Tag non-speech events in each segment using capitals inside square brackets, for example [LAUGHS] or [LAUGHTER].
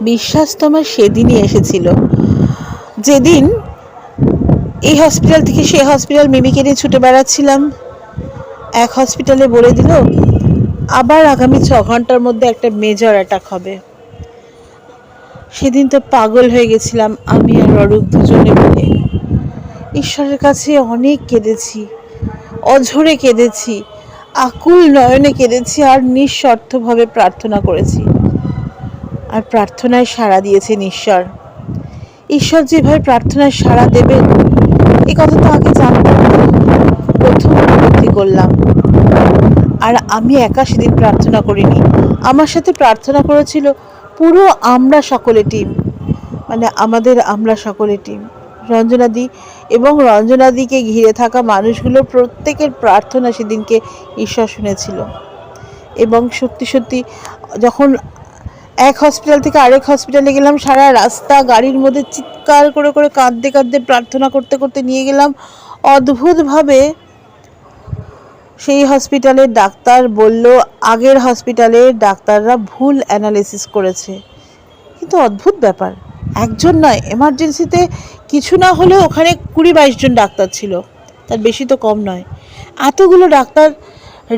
বিশ্বাস তো আমার সেদিনই এসেছিল। যেদিন এই হসপিটাল থেকে সে হসপিটাল মিমিকে নিয়ে ছুটে বেড়াচ্ছিলাম। এক হসপিটালে বলে দিল, আবার আগামী ছ ঘণ্টার মধ্যে একটা মেজর অ্যাটাক হবে। সেদিন তো পাগল হয়ে গেছিলাম আমি আর অরূপ দুজনে মিলে। ঈশ্বরের কাছে অনেক কেঁদেছি, অঝরে কেঁদেছি, আকুল নয়নে কেঁদেছি আর নিঃস্বার্থভাবে প্রার্থনা করেছি। আর প্রার্থনায় সাড়া দিয়েছেন ঈশ্বর। ঈশ্বর যেভাবে প্রার্থনায় সাড়া দেবেন, এ কথা তো আগে জানতাম প্রথম উপলব্ধি করলাম। আর আমি একা সেদিন প্রার্থনা করিনি। আমার সাথে প্রার্থনা করেছিল পুরো আমরা সকলে টিম মানে আমাদের আমরা সকলে টিম রঞ্জনাদি এবং রঞ্জনাদিকে ঘিরে থাকা মানুষগুলোর প্রত্যেকের প্রার্থনা সেদিনকে ঈশ্বর শুনেছিল। এবং সত্যি সত্যি যখন এক হসপিটাল থেকে আরেক হসপিটালে গেলাম। সারা রাস্তা, গাড়ির মধ্যে চিৎকার করে করে কাঁদতে কাঁদতে প্রার্থনা করতে করতে নিয়ে গেলাম। অদ্ভুতভাবে সেই হসপিটালের ডাক্তার বলল, আগের হসপিটালের ডাক্তাররা ভুল অ্যানালিসিস করেছে। কিন্তু অদ্ভুত ব্যাপার। একজন নয় এমার্জেন্সিতে কিছু না হলেও ওখানে কুড়ি বাইশ জন ডাক্তার ছিল। তার বেশি তো কম নয়। এতগুলো ডাক্তার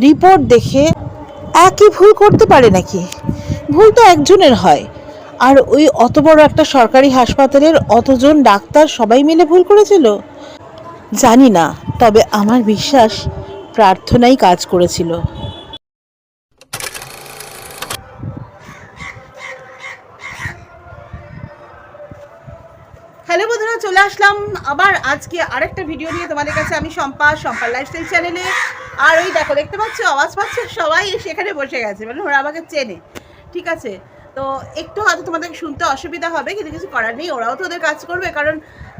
রিপোর্ট দেখে একই ভুল করতে পারে নাকি? ভুল তো একজনের হয়। আর ওই অত বড় একটা সরকারি হাসপাতালের অতজন ডাক্তার সবাই মিলে ভুল করেছিল? জানি না, তবে আমার বিশ্বাস প্রার্থনাই কাজ করেছিল। হ্যালো বন্ধুরা, চলে আসলাম আবার আজকে আরেকটা ভিডিও নিয়ে তোমাদের কাছে। আমি শম্পা শম্পা লাইফস্টাইল চ্যানেলে আর ওই দেখো, দেখতে পাচ্ছ? আওয়াজ পাচ্ছ? সবাই সেখানে বসে গেছে। মানে ওরা আমাকে চেনে। ঠিক আছে? তো একটু হয়তো তোমাদের শুনতে অসুবিধা হবে, কিন্তু কিছু করার নেই। ওরাও তো ওদের কাজ করবে, কারণ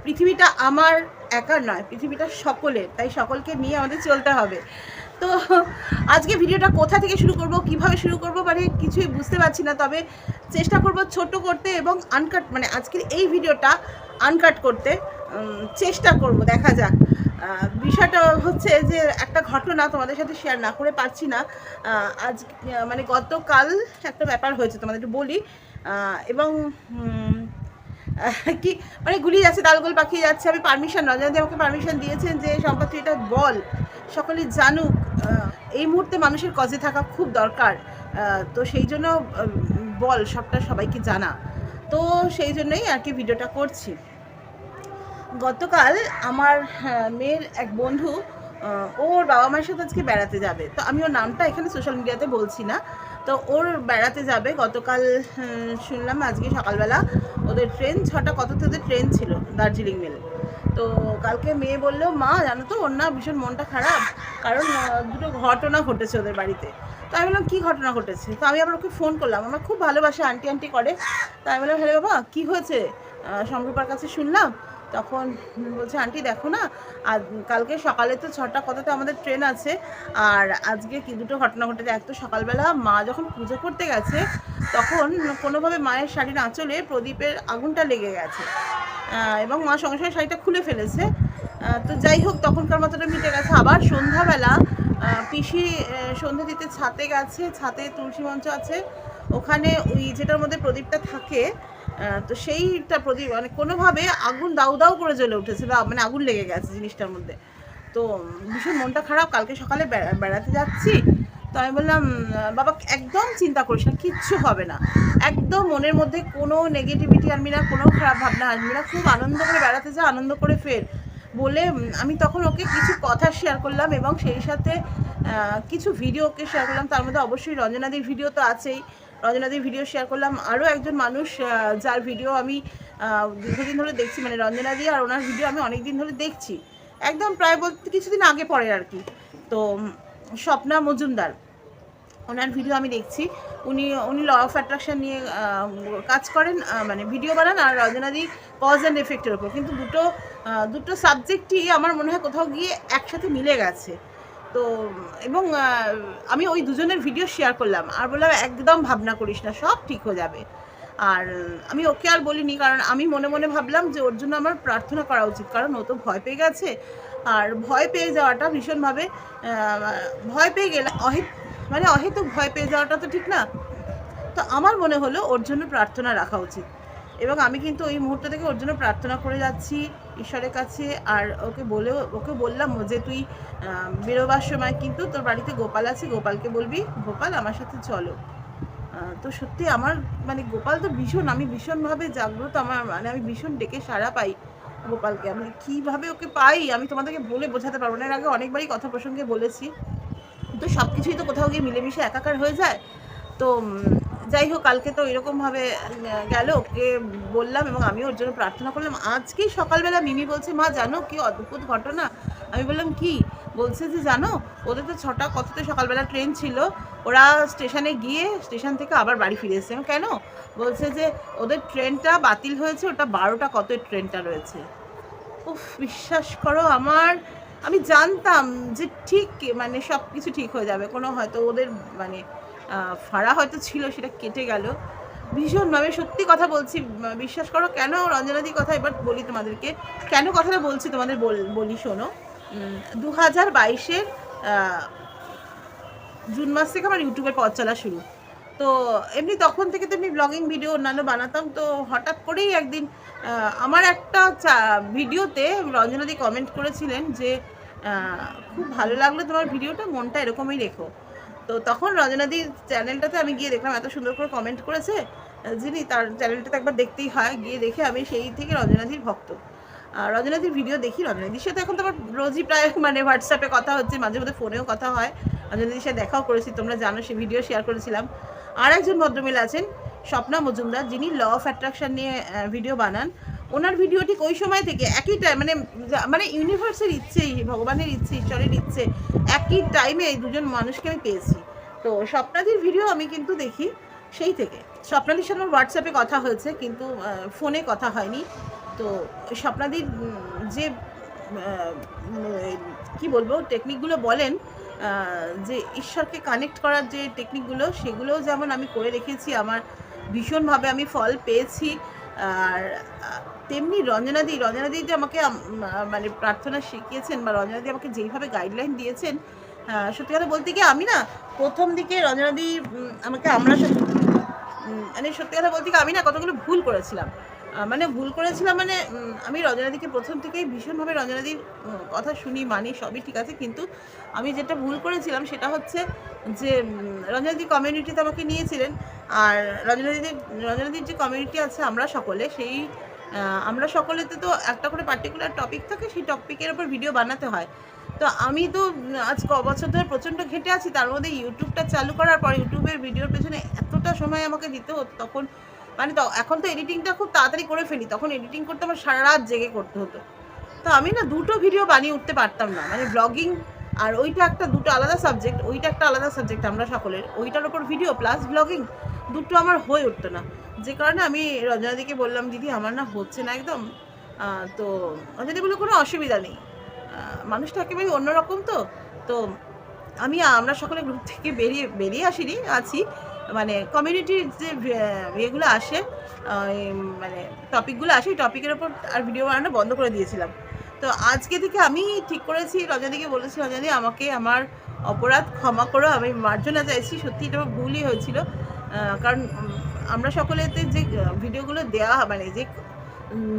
পৃথিবীটা আমার একার নয়, পৃথিবীটা সকলের। তাই সকলকে নিয়ে আমাদের চলতে হবে। তো আজকে ভিডিওটা কোথা থেকে শুরু করব, কীভাবে শুরু করব মানে কিছুই বুঝতে পারছি না। তবে চেষ্টা করব ছোট করতে এবং আনকাট মানে আজকের এই ভিডিওটা আনকাট করতে। চেষ্টা করব, দেখা যাক। বিষয়টা হচ্ছে যে একটা ঘটনা তোমাদের সাথে শেয়ার না করে পারছি না। আজ মানে গতকাল একটা ব্যাপার হয়েছে তোমাদের একটু বলি। এবং কি মানে গুলিয়ে যাচ্ছে, তালগোল পাকিয়ে যাচ্ছে। আমি পারমিশন রঞ্জনদি আমাকে পারমিশন দিয়েছেন যে সম্পদ এটা বল, সকলে জানুক। এই মুহূর্তে মানুষের কজে থাকা খুব দরকার। তো সেই জন্য বল সবটা সবাইকে জানা। তো সেই জন্যই আর কি ভিডিওটা করছি। গতকাল আমার মেয়ের এক বন্ধু ওর বাবা মায়ের সাথে আজকে বেড়াতে যাবে। তো আমি ওর নামটা এখানে সোশ্যাল মিডিয়াতে বলছি না। তো ওর বেড়াতে যাবে। গতকাল শুনলাম আজকে সকালবেলা ওদের ট্রেন ছটা কততে ওদের ট্রেন ছিল দার্জিলিং মেল। তো কালকে মেয়ে বলল, মা, জানো তো, ওর না ভীষণ মনটা খারাপ। কারণ দুটো ঘটনা ঘটেছে ওদের বাড়িতে। তো আমি বললাম, কী ঘটনা ঘটেছে? তো আমি আবার ওকে ফোন করলাম। আমার খুব ভালোবাসে আন্টি আন্টি করে। তো আমি বললাম, হ্যালো বাবা, কী হয়েছে? শঙ্করপার কাছে শুনলাম তখন বলছে, আন্টি দেখো না, আজ কালকে সকালে তো ছটা কততে আমাদের ট্রেন আছে, আর আজকে কি দুটো ঘটনা ঘটেছে? এক তো সকালবেলা মা যখন পুজো করতে গেছে, তখন কোনোভাবে মায়ের শাড়ির আঁচলে প্রদীপের আগুনটা লেগে গেছে। এবং মা সঙ্গে সঙ্গে শাড়িটা খুলে ফেলেছে। তো যাই হোক, তখনকার মতোটা মিটে গেছে। আবার সন্ধ্যাবেলা পিসি সন্ধ্যা দিতে ছাতে গেছে, ছাতে তুলসী মঞ্চ আছে। ওখানে ওই যেটার মধ্যে প্রদীপটা থাকে তো সেইটা প্রতি মানে কোনোভাবে আগুন দাউ দাউ করে জ্বলে উঠেছে বা মানে আগুন লেগে গেছে জিনিসটার মধ্যে। তো ভীষণ মনটা খারাপ, কালকে সকালে বেড়াতে যাচ্ছি। তো আমি বললাম বাবা, একদম চিন্তা করিস না, কিচ্ছু হবে না। একদম মনের মধ্যে কোনো নেগেটিভিটি আনবি না, কোনো খারাপ ভাবনা আনবি না। খুব আনন্দ করে বেড়াতে যা, আনন্দ করে ফের। বলে আমি তখন ওকে কিছু কথা শেয়ার করলাম এবং সেই সাথে কিছু ভিডিও ওকে শেয়ার করলাম। তার মধ্যে অবশ্যই রঞ্জনাদির ভিডিও তো আছেই। রঞ্জনাদির ভিডিও শেয়ার করলাম। আরও একজন মানুষ যার ভিডিও আমি দীর্ঘদিন ধরে দেখছি মানে রঞ্জনাদি আর ওনার ভিডিও আমি অনেক দিন ধরে দেখছি। একদম প্রায় বলতে কিছুদিন আগে পরে আর কি। তো স্বপ্না মজুমদার, ওনার ভিডিও আমি দেখছি। উনি উনি ল অফ অ্যাট্রাকশন নিয়ে কাজ করেন মানে ভিডিও বানান আর রজনাদি কজ অ্যান্ড এফেক্টের ওপর কিন্তু দুটো দুটো সাবজেক্টই আমার মনে হয় কোথাও গিয়ে একসাথে মিলে গেছে। তো, এবং আমি ওই দুজনের ভিডিও শেয়ার করলাম। আর বললাম, একদম ভাবনা করিস না, সব ঠিক হয়ে যাবে। আর, আমি ওকে আর বলিনি, কারণ আমি মনে মনে ভাবলাম যে, ওর জন্য আমার প্রার্থনা করা উচিত। কারণ ও তো ভয় পেয়ে গেছে। আর ভয় পেয়ে যাওয়াটা ভীষণভাবে ভয় পেয়ে গেলে অহেত মানে অহেতুক ভয় পেয়ে যাওয়াটা তো ঠিক না। তো আমার মনে হলো, ওর জন্য প্রার্থনা রাখা উচিত। এবং আমি কিন্তু ওই মুহূর্ত থেকে ওর জন্য প্রার্থনা করে যাচ্ছি। ঈশ্বরের কাছে, আর ওকে বলে, ওকে বললাম যে তুই বেরোবার সময় কিন্তু তোর বাড়িতে গোপাল আছে, গোপালকে বলবি, গোপাল, আমার সাথে চলো। তো সত্যি আমার মানে গোপাল তো ভীষণ, আমি ভীষণভাবে জাগ্রত, আমার মানে আমি ভীষণ ডেকে সাড়া পাই গোপালকে। আমি কীভাবে ওকে পাই, আমি তোমাদেরকে বলে বোঝাতে পারব না, এর আগে অনেকবারই কথা প্রসঙ্গে বলেছি। তো সব কিছুই তো কোথাও গিয়ে মিলেমিশে একাকার হয়ে যায়। তো যাই হোক, কালকে তো এরকমভাবে গেল, ওকে বললাম এবং আমি ওর জন্য প্রার্থনা করলাম। আজকেই সকালবেলা মিমি বলছে, মা, জানো কি অদ্ভুত ঘটনা? আমি বললাম, কি? বলছে যে, জানো, ওদের তো ছটা কততে সকালবেলা ট্রেন ছিল, ওরা স্টেশনে গিয়ে স্টেশন থেকে আবার বাড়ি ফিরে এসেছে। কেন? বলছে যে, ওদের ট্রেনটা বাতিল হয়েছে, ওটা বারোটা কত ট্রেনটা রয়েছে? উফ, বিশ্বাস করো আমার, আমি জানতাম যে ঠিক মানে সব কিছু ঠিক হয়ে যাবে। কোনো হয়তো ওদের মানে ফাড়া হয়তো ছিল, সেটা কেটে গেল। ভীষণভাবে সত্যি কথা বলছি বিশ্বাস করো কেন রঞ্জনাদির কথা এবার বলি তোমাদেরকে। কেন কথাটা বলছি তোমাদের বল- শোনো। দু হাজার বাইশের জুন মাস থেকে আমার ইউটিউবের পথ চলা শুরু। তো এমনি তখন থেকে তো এমনি ব্লগিং ভিডিও অন্যান্য বানাতাম, তো হঠাৎ করেই একদিন আমার একটা ভিডিওতে রঞ্জনাদি কমেন্ট করেছিলেন যে খুব ভালো লাগল তোমার ভিডিওটা মনটা এরকমই রেখো। তো তখন রঞ্জনাদির চ্যানেলটাতে আমি গিয়ে দেখলাম, এত সুন্দর করে কমেন্ট করেছে। যিনি তার চ্যানেলটাতে একবার দেখতেই হয়, গিয়ে দেখে আমি সেই থেকে রজনাদির ভক্ত। আর রঞ্জনাদির ভিডিও দেখি রঞ্জনাদির সাথে এখন তো আমার রোজই প্রায় [LAUGHS] মানে হোয়াটসঅ্যাপে কথা হচ্ছে, মাঝে মধ্যে ফোনেও কথা হয়। রজনাদির সাথে দেখাও করেছি, তোমরা জানো সে ভিডিও শেয়ার করেছিলাম। আর একজন ভদ্রমহিলা আছেন, স্বপ্না মজুমদার, যিনি ল অফ অ্যাট্রাকশন নিয়ে ভিডিও বানান। ওনার ভিডিও ঠিক ওই সময় থেকে, একই টাইম মানে মানে ইউনিভার্সের ইচ্ছেই, ভগবানের ইচ্ছে ঈশ্বরের ইচ্ছে, একই টাইমে এই দুজন মানুষকে আমি পেয়েছি। তো স্বপ্নাদির ভিডিও আমি কিন্তু দেখি সেই থেকে। স্বপ্নাদির আমার হোয়াটসঅ্যাপে কথা হয়েছে, কিন্তু ফোনে কথা হয়নি। তো স্বপ্নাদির যে কি বলব টেকনিকগুলো বলেন যে ঈশ্বরকে কানেক্ট করার যে টেকনিকগুলো সেগুলোও যেমন আমি করে রেখেছি, আমার ভীষণভাবে আমি ফল পেয়েছি। আর তেমনি রঞ্জনাদি রঞ্জনাদি যে আমাকে মানে প্রার্থনা শিখিয়েছেন বা রঞ্জনাদি আমাকে যেইভাবে গাইডলাইন দিয়েছেন সত্যি কথা বলতে কি আমি না প্রথম দিকে রঞ্জনাদি আমাকে আমরা মানে সত্যি কথা বলতে কি আমি না কতগুলো ভুল করেছিলাম। মানে ভুল করেছিলাম মানে আমি রঞ্জনাদিকে প্রথম থেকেই ভীষণভাবে রঞ্জনাদির কথা শুনি, মানি, সবই ঠিক আছে, কিন্তু আমি যেটা ভুল করেছিলাম সেটা হচ্ছে যে রঞ্জনাদি কমিউনিটিতে আমাকে নিয়েছিলেন, আর রঞ্জনাদিদের, রঞ্জনাদির যে কমিউনিটি আছে আমরা সকলে, সেই আমরা সকলেতে তো একটা করে পার্টিকুলার টপিক থাকে, সেই টপিকের ওপর ভিডিও বানাতে হয়। তো আমি তো আজ ক বছর ধরে প্রচণ্ড ঘেটে আছি, তার মধ্যে ইউটিউবটা চালু করার পর ইউটিউবের ভিডিওর পেছনে এতটা সময় আমাকে দিতে হতো, তখন মানে তো, এখন তো এডিটিংটা খুব তাড়াতাড়ি করে ফেলি, তখন এডিটিং করতে আমার সারা রাত জেগে করতে হতো। তো আমি না দুটো ভিডিও বানিয়ে উঠতে পারতাম না মানে ব্লগিং আর ওইটা একটা দুটো আলাদা সাবজেক্ট ওইটা একটা আলাদা সাবজেক্ট আমরা সকলের, ওইটার ওপর ভিডিও প্লাস ব্লগিং দুটো আমার হয়ে উঠতো না। যে কারণে আমি রঞ্জনাদিকে বললাম, দিদি, আমার না হচ্ছে না একদম। তো রঞ্জনাদি বলে কোনো অসুবিধা নেই। মানুষটা একেবারে অন্যরকম তো। তো আমি, আমরা সকলে গ্রুপ থেকে বেরিয়ে বেরিয়ে আসিনি, আছি। মানে কমিউনিটির যে ইয়েগুলো আসে মানে টপিকগুলো আসে এই টপিকের ওপর আর ভিডিও বানানো বন্ধ করে দিয়েছিলাম। তো আজকে থেকে আমি ঠিক করেছি রজনীকে বলেছি রজনী আমাকে আমার অপরাধ ক্ষমা করো, আমি মার্জনা চাইছি। সত্যি এটা ভুলই হয়েছিল। কারণ আমরা সকলেতে যে ভিডিওগুলো দেওয়া মানে যে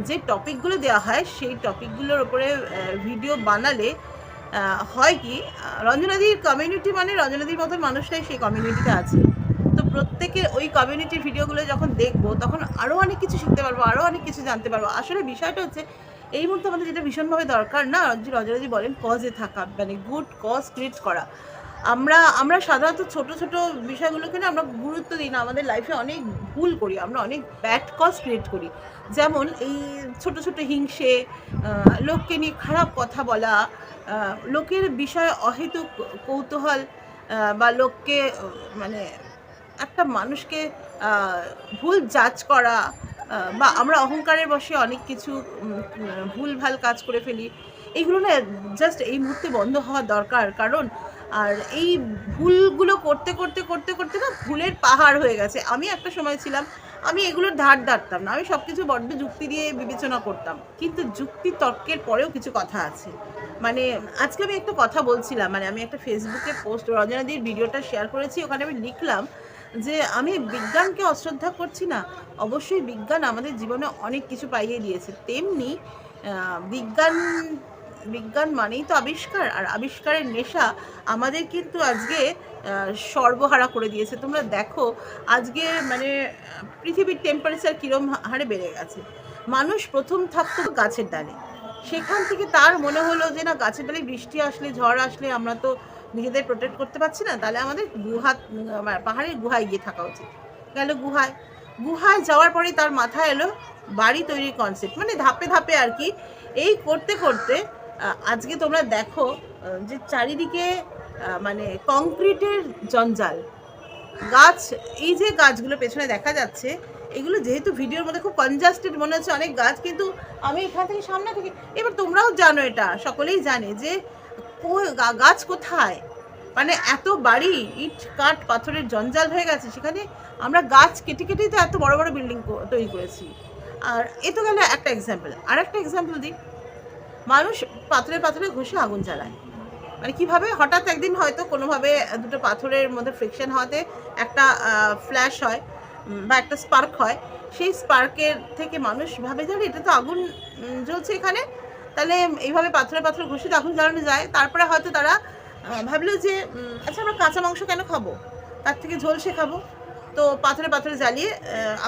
যে টপিকগুলো দেওয়া হয়, সেই টপিকগুলোর ওপরে ভিডিও বানালে হয় কি রঞ্জনাদির কমিউনিটি মানে রঞ্জনাদির মতন মানুষটাই সেই কমিউনিটিতে আছে। তো প্রত্যেকে ওই কমিউনিটির ভিডিওগুলো যখন দেখব, তখন আরও অনেক কিছু শিখতে পারব আরও অনেক কিছু জানতে পারব। আসলে বিষয়টা হচ্ছে, এই মুহূর্তে আমাদের যেটা ভীষণভাবে দরকার না, যে রজনাদি বলেন কজে থাকা মানে গুড কজ ক্রিয়েট করা। আমরা আমরা সাধারণত ছোট ছোট বিষয়গুলোকে না আমরা গুরুত্ব দিই না। আমাদের লাইফে অনেক ভুল করি, আমরা অনেক ব্যাড কজ ক্রিয়েট করি। যেমন এই ছোট ছোট হিংসে লোককে নিয়ে খারাপ কথা বলা লোকের বিষয়ে অহেতুক কৌতূহল বা লোককে মানে একটা মানুষকে ভুল জাজ করা বা আমরা অহংকারের বসে অনেক কিছু ভুল, ভালো কাজ করে ফেলি এইগুলো না জাস্ট এই মুহূর্তে বন্ধ হওয়া দরকার। কারণ আর এই ভুলগুলো করতে করতে করতে করতে না ভুলের পাহাড় হয়ে গেছে। আমি একটা সময় ছিলাম, আমি এগুলোর ধার ধারতাম না। আমি সব কিছু বড্ড যুক্তি দিয়ে বিবেচনা করতাম। কিন্তু যুক্তি তর্কের পরেও কিছু কথা আছে। মানে আজকে আমি একটা কথা বলছিলাম মানে আমি একটা ফেসবুকে পোস্ট রঞ্জনাদির ভিডিওটা শেয়ার করেছি, ওখানে আমি লিখলাম যে আমি বিজ্ঞানকে অশ্রদ্ধা করছি না। অবশ্যই বিজ্ঞান আমাদের জীবনে অনেক কিছু পাইয়ে দিয়েছে। তেমনি বিজ্ঞান বিজ্ঞান মানেই তো আবিষ্কার, আর আবিষ্কারের নেশা আমাদের কিন্তু আজকে সর্বহারা করে দিয়েছে। তোমরা দেখো, আজকে মানে পৃথিবীর টেম্পারেচার কীরম হারে বেড়ে গেছে। মানুষ প্রথম থাকতো গাছের ডালে। সেখান থেকে তার মনে হলো যে, না, গাছের ডালে বৃষ্টি আসলে, ঝড় আসলে, আমরা তো নিজেদের প্রোটেক্ট করতে পারছি না। তাহলে আমাদের গুহা পাহাড়ের গুহায় গিয়ে থাকা উচিত। গেল গুহায়। গুহায় যাওয়ার পরে তার মাথায় এলো বাড়ি তৈরির কনসেপ্ট মানে ধাপে ধাপে আর কি, এই করতে করতে আজকে তোমরা দেখো যে চারিদিকে মানে কংক্রিটের জঞ্জাল। গাছ, এই যে গাছগুলো পেছনে দেখা যাচ্ছে, এগুলো যেহেতু ভিডিওর মধ্যে খুব কনজাস্টেড মনে হচ্ছে অনেক গাছ, কিন্তু আমি এখান থেকে সামনে থেকে, এবার তোমরাও জানো এটা, সকলেই জানে যে গাছ কোথায়? মানে এত বাড়ি, ইট, কাঠ, পাথরের জঞ্জাল হয়ে গেছে, সেখানে আমরা গাছ কেটে কেটেই তো এত বড় বড় বিল্ডিং তৈরি করেছি। আর এ তো গেল একটা এক্সাম্পল আর একটা এক্সাম্পল দিই। মানুষ পাথরে পাথরে ঘষে আগুন জ্বালায়। মানে কীভাবে? হঠাৎ একদিন হয়তো কোনোভাবে দুটো পাথরের মধ্যে ফ্রিকশন হওয়াতে একটা ফ্ল্যাশ হয় বা একটা স্পার্ক হয়। সেই স্পার্কের থেকে মানুষ ভাবে যে এটা তো আগুন জ্বলছে এখানে। তাহলে এইভাবে পাথরে পাথরে ঘষে আগুন জ্বালানো যায়। তারপরে হয়তো তারা ভাবলো যে আচ্ছা আমরা কাঁচা মাংস কেন খাব? তার থেকে ঝোলসে খাব তো পাথরে পাথরে জ্বালিয়ে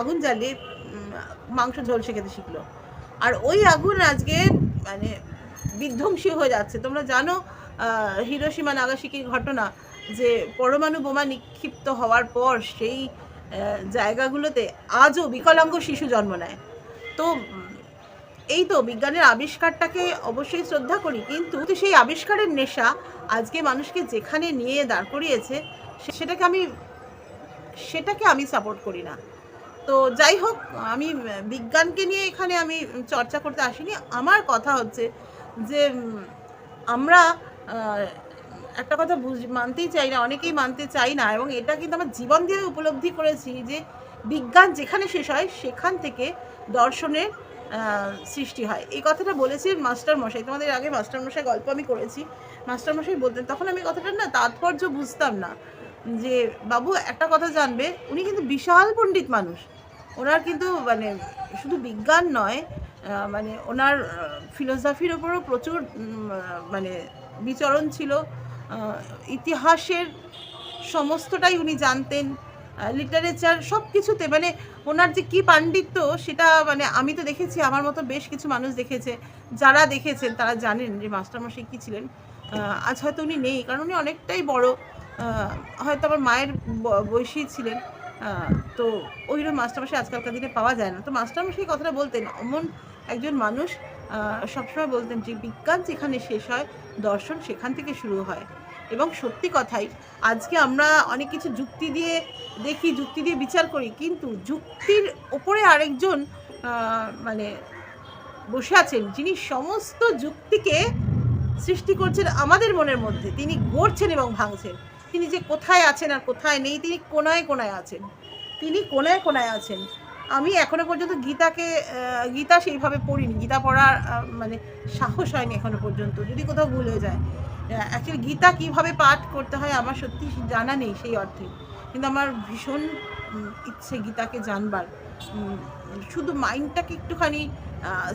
আগুন জ্বালিয়ে মাংস ঝোলসে খেতে শিখলো। আর ওই আগুন আজকে মানে বিধ্বংসী হয়ে যাচ্ছে। তোমরা জানো হিরোসীমা নাগাসাকির ঘটনা যে পরমাণু বোমা নিক্ষিপ্ত হওয়ার পর সেই জায়গাগুলোতে আজও বিকলাঙ্গ শিশু জন্ম নেয়। তো এই তো বিজ্ঞানের আবিষ্কারটাকে অবশ্যই শ্রদ্ধা করি, কিন্তু সেই আবিষ্কারের নেশা আজকে মানুষকে যেখানে নিয়ে দাঁড় করিয়েছে সেটাকে আমি সেটাকে আমি সাপোর্ট করি না। তো যাই হোক, আমি বিজ্ঞানকে নিয়ে এখানে আমি চর্চা করতে আসিনি। আমার কথা হচ্ছে যে আমরা একটা কথা বুঝ, মানতেই চাই না, অনেকেই মানতে চাই না, এবং এটা কিন্তু আমার জীবন দিয়ে উপলব্ধি করেছি যে, বিজ্ঞান যেখানে শেষ হয়, সেখান থেকে দর্শনের সৃষ্টি হয়। এই কথাটা বলেছি মাস্টার মশাই। তোমাদের আগে মাস্টার মশাই গল্প আমি করেছি। মাস্টার মশাই বলতেন, তখন আমি কথাটা না তাৎপর্য বুঝতাম না, যে, বাবু একটা কথা জানবে, উনি কিন্তু বিশাল পণ্ডিত মানুষ। ওনার কিন্তু মানে শুধু বিজ্ঞান নয় মানে ওনার ফিলোসফির ওপরও প্রচুর মানে বিচরণ ছিল। ইতিহাসের সমস্তটাই উনি জানতেন লিটারেচার সব কিছুতে মানে ওনার যে কী পাণ্ডিত্য, সেটা মানে আমি তো দেখেছি, আমার মতো বেশ কিছু মানুষ দেখেছে, যারা দেখেছেন, তারা জানেন যে মাস্টারমশাই কী ছিলেন। আজ হয়তো উনি নেই, কারণ উনি অনেকটাই বড়। হয়তো আমার মায়ের বয়সী ছিলেন। তো ওইরকম মাস্টারমশাই আজকালকার দিনে পাওয়া যায় না। তো মাস্টারমশাই কথাটা বলতেন, অমন একজন মানুষ সবসময় বলতেন যে বিজ্ঞান যেখানে শেষ হয়, দর্শন সেখান থেকে শুরু হয়। এবং সত্যি কথাই, আজকে আমরা অনেক কিছু যুক্তি দিয়ে দেখি, যুক্তি দিয়ে বিচার করি, কিন্তু যুক্তির ওপরে আরেকজন মানে বসে আছেন, যিনি সমস্ত যুক্তিকে সৃষ্টি করছেন আমাদের মনের মধ্যে। তিনি গড়ছেন এবং ভাঙছেন। তিনি যে কোথায় আছেন আর কোথায় নেই, তিনি কোনায় কোনায় আছেন। তিনি কোনায় কোনায় আছেন। আমি এখনও পর্যন্ত গীতাকে গীতা সেইভাবে পড়িনি। গীতা পড়ার মানে সাহস হয়নি এখনও পর্যন্ত, যদি কোথাও ভুল হয়ে যায়। অ্যাকচুয়ালি গীতা কীভাবে পাঠ করতে হয় আমার সত্যি জানা নেই সেই অর্থে। কিন্তু আমার ভীষণ ইচ্ছে গীতাকে জানবার। শুধু মাইন্ডটাকে একটুখানি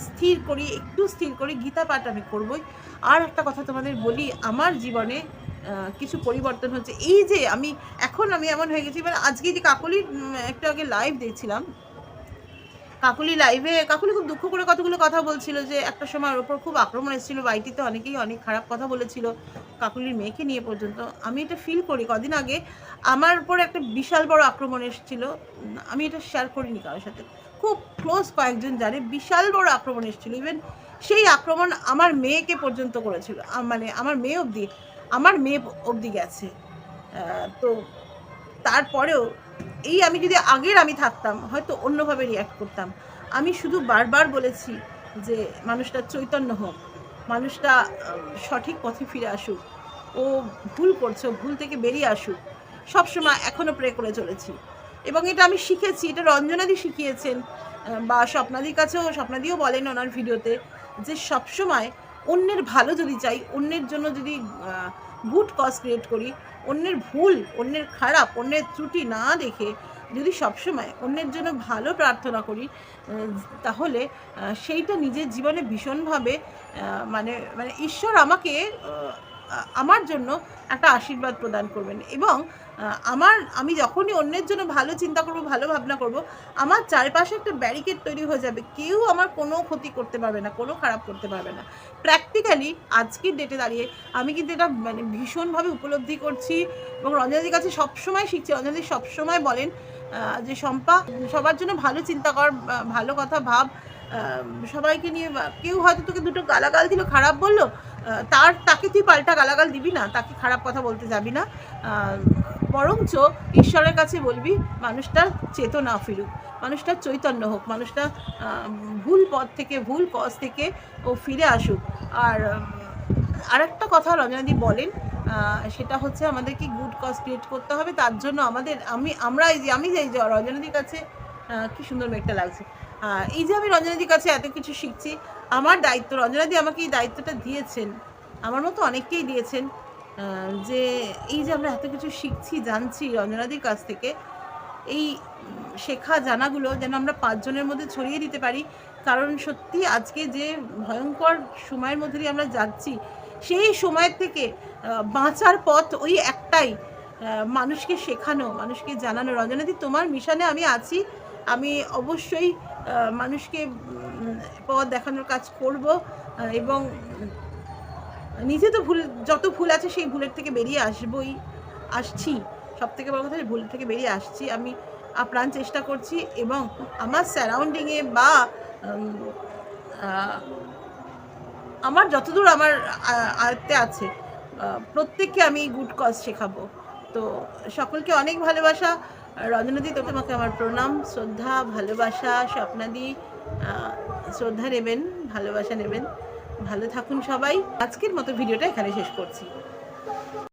স্থির করি, একটু স্থির করি গীতা পাঠ আমি করবই। আর একটা কথা তোমাদের বলি, আমার জীবনে কিছু পরিবর্তন হচ্ছে। এই যে আমি, এখন আমি এমন হয়ে গেছি মানে আজকে যে কাকলির একটু আগে লাইভ দেখছিলাম কাকুলি লাইভে কাকুলি খুব দুঃখ করে কতগুলো কথা বলছিল যে একটা সময়ের ওপর খুব আক্রমণ এসেছিল, বাড়িটিতে অনেকেই অনেক খারাপ কথা বলেছিল কাকুলির মেয়েকে নিয়ে পর্যন্ত। আমি এটা ফিল করি, কদিন আগে আমার উপর একটা বিশাল বড় আক্রমণ এসেছিল। আমি এটা শেয়ার করিনি কারোর সাথে। খুব ক্লোজ কয়েকজন জানে বিশাল বড় আক্রমণ এসেছিল। ইভেন সেই আক্রমণ আমার মেয়েকে পর্যন্ত করেছিল। মানে আমার মেয়ে অবধি, আমার মেয়ে অবধি গেছে। তো তারপরেও এই আমি যদি আগের আমি থাকতাম, হয়তো অন্যভাবে রিয়াক্ট করতাম। আমি শুধু বারবার বলেছি যে মানুষটা চৈতন্য হোক, মানুষটা সঠিক পথে ফিরে আসুক, ও ভুল করছে ভুল থেকে বেরিয়ে আসুক, সবসময় এখনও প্রে করে চলেছি। এবং এটা আমি শিখেছি, এটা রঞ্জনাদি শিখিয়েছেন বা স্বপ্নাদির কাছেও, স্বপ্নাদিও বলেন ওনার ভিডিওতে, যে সবসময় অন্যের ভালো যদি চাই, অন্যের জন্য যদি গুড কজ ক্রিয়েট করি অন্যের ভুল, অন্যের খারাপ, অন্যের ত্রুটি না দেখে যদি সবসময় অন্যের জন্য ভালো প্রার্থনা করি তাহলে সেইটা নিজের জীবনে ভীষণভাবে মানে মানে ঈশ্বর আমাকে আমার জন্য একটা আশীর্বাদ প্রদান করবেন এবং আমার, আমি যখনই অন্যের জন্য ভালো চিন্তা করব, ভালো ভাবনা করব, আমার চারপাশে একটা ব্যারিকেড তৈরি হয়ে যাবে। কেউ আমার কোনো ক্ষতি করতে পারবে না, কোনো খারাপ করতে পারবে না। প্র্যাকটিক্যালি আজকের ডেটে দাঁড়িয়ে আমি কিন্তু এটা মানে ভীষণভাবে উপলব্ধি করছি এবং রঞ্জনাদির কাছে সবসময় শিখছি। রঞ্জনাদি সবসময় বলেন যে শম্পা, সবার জন্য ভালো চিন্তা কর ভালো কথা ভাব। সবাইকে নিয়ে কেউ হয়তো তোকে দুটো গালাগাল দিল, খারাপ বলল তার, তাকে তুই পাল্টা গালাগাল দিবি না, তাকে খারাপ কথা বলতে যাবি না। বরঞ্চ ঈশ্বরের কাছে বলবি মানুষটার চেতনা ফিরুক মানুষটার চৈতন্য হোক, মানুষটা ভুল পথ থেকে, ভুল কজ থেকে ও ফিরে আসুক। আর আর একটা কথা রজনাদি বলেন সেটা হচ্ছে আমাদেরকে গুড কজ ক্রিয়েট করতে হবে। তার জন্য আমাদের, আমি, আমরা এই যে, আমি যে, এই যে রঞ্জনাদির কাছে কি সুন্দর মেঘটা লাগছে। এই যে আমি রঞ্জনাদির কাছে এত কিছু শিখছি, আমার দায়িত্ব রঞ্জনাদি আমাকে এই দায়িত্বটা দিয়েছেন, আমার মতো অনেককেই দিয়েছেন যে এই যে আমরা এত কিছু শিখছি, জানছি রঞ্জনাদির কাছ থেকে, এই শেখা জানাগুলো যেন আমরা পাঁচজনের মধ্যে ছড়িয়ে দিতে পারি। কারণ সত্যি আজকে যে ভয়ঙ্কর সময়ের মধ্যে দিয়ে আমরা যাচ্ছি, সেই সময়ের থেকে বাঁচার পথ ওই একটাই মানুষকে শেখানো, মানুষকে জানানো। রঞ্জনাদি, তোমার মিশনে আমি আছি। আমি অবশ্যই মানুষকে পথ দেখানোর কাজ করব এবং নিজে তো ভুল, যত ভুল আছে সেই ভুলের থেকে বেরিয়ে আসবই, আসছি। সব থেকে বড় কথা ভুল থেকে বেরিয়ে আসছি। আমি আপ্রাণ চেষ্টা করছি এবং আমার স্যারাউন্ডিংয়ে বা আমার যতদূর আমার আয়ত্তে আছে প্রত্যেককে আমি গুড কজ শেখাবো। তো সকলকে অনেক ভালোবাসা। রজনাদি তো তোমাকে আমার প্রণাম। শ্রদ্ধা, ভালোবাসা, স্বপ্নাদি শ্রদ্ধা নেবেন, ভালোবাসা নেবেন। ভালো থাকুন সবাই। আজকের মতো ভিডিওটা এখানে শেষ করছি।